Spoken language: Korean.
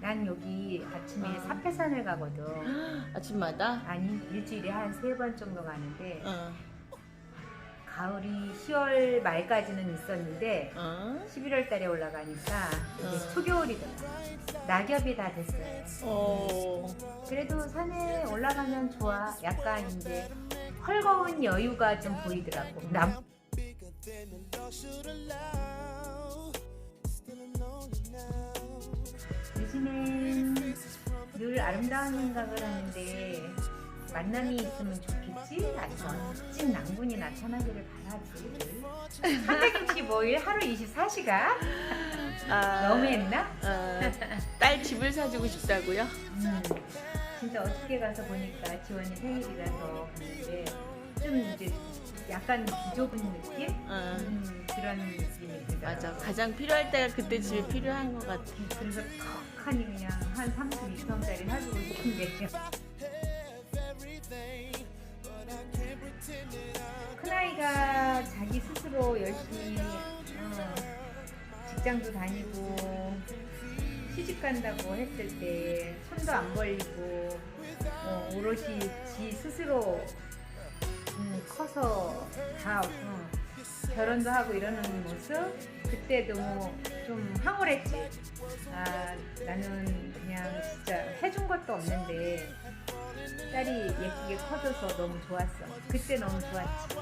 난 여기 아침에 어. 사패산을 가거든. 아침마다? 아니 일주일에 한 세 번 정도 가는데 어. 가을이 10월 말까지는 있었는데 어. 11월 달에 올라가니까 이제 어. 초겨울이더라. 낙엽이 다 됐어요. 어. 그래도 산에 올라가면 좋아. 약간 이제 헐거운 여유가 좀 보이더라고. 남 늘 아름다운 생각을 하는데 만남이 있으면 좋겠지? 아주 멋진 낭군이 나타나기를 바라지. 365일 하루 24시간? 아. 너무했나? 어, 딸 집을 사주고 싶다고요? 음, 진짜 어저께 가서 보니까 지원이 생일이라서 갔는데 좀 이제 약간 비좁은 느낌? 어. 음, 그런 느낌이 들더라고. 맞아. 가장 필요할 때가 그때 집이 필요한 것 같아. 그래서 턱하니 그냥 한 32평짜리 사주고 싶은데 큰아이가 자기 스스로 열심히 어, 직장도 다니고 시집 간다고 했을 때 손도 안 벌리고 어, 오롯이 지 스스로 음, 커서 다 어, 결혼도 하고 이러는 모습 그때 너무 좀 황홀했지. 아 나는 그냥 진짜 해준 것도 없는데 딸이 예쁘게 커져서 너무 좋았어. 그때 너무 좋았지.